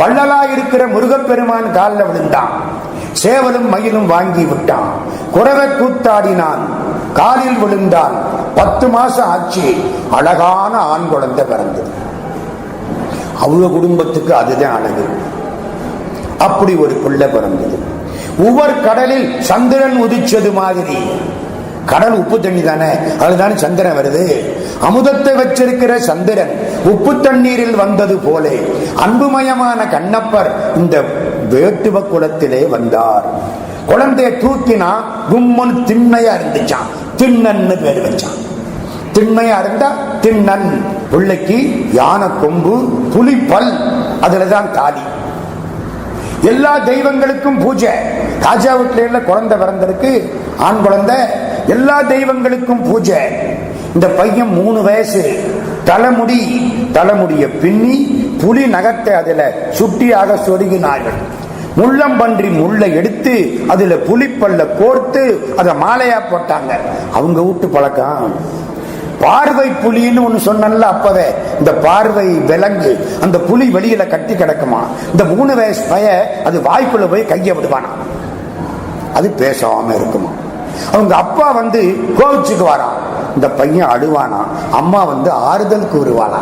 வள்ளலா இருக்கிற முருகப்பெருமான் காலில் விழுந்தான். சேவலும் மயிலும் வாங்கி விட்டான். குறவை கூத்தாடினான். காலில் விழுந்தான். பத்து மாசம் ஆச்சு. அழகான ஆண் குழந்தை பிறந்தது. அவங்க குடும்பத்துக்கு அதுதான் அழகு. அப்படி ஒரு பிள்ளை பிறந்தது. உவர் கடலில் சந்திரன் உதிச்சது மாதிரி. கடல் உப்பு தண்ணி தானே அதுதானே சந்திரன் வருது? அமுதத்தை வச்சிருக்கிற சந்திரன் உப்பு தண்ணீரில் வந்தது போலே அன்புமயமான கண்ணப்பர் இந்த வேட்டுவ குலத்திலே வந்தார். குழந்தைய தூக்கினா கும்மன் திண்மையா இருந்துச்சான் திண்ணன்னு பேர் வச்சான் திண்மையா இருந்தா திண்ணன். பிள்ளைக்கு யானை கொம்பு புலி பல் அதுலதான் தாலி. எல்லா தெய்வங்களுக்கும் பூஜை. ராஜா வீட்டில குழந்தை பிறந்திருக்கு. ஆண் குழந்தை. எல்லா தெய்வங்களுக்கும் பூஜை. இந்த பையன் மூணு வயசு. தலைமுடி தலைமுடிய பின்னி புலி நகத்தை அதுல சுட்டியாக சொருகினார்கள். முள்ளம்பன்றி முள்ளை எடுத்து அதுல புலிப்பல்ல கோர்த்து அதை மாலையா போட்டாங்க. அவங்க வீட்டு பழக்கம். பார்வை புலின்னு ஒண்ணு சொன்னல அப்பவே. இந்த பார்வை விலங்கு அந்த புலி வெளியில கட்டி கிடக்குமா? இந்த மூணு வயசு பய அது வாய்க்குள்ள போய் கைய விடுவானா? அது பேசாம இருக்குமா? அவங்க அப்பா வந்து கோவிச்சுக்கு வரான். இந்த பையன் அழுவானா? அம்மா வந்து ஆறுதல் கூறுவானா?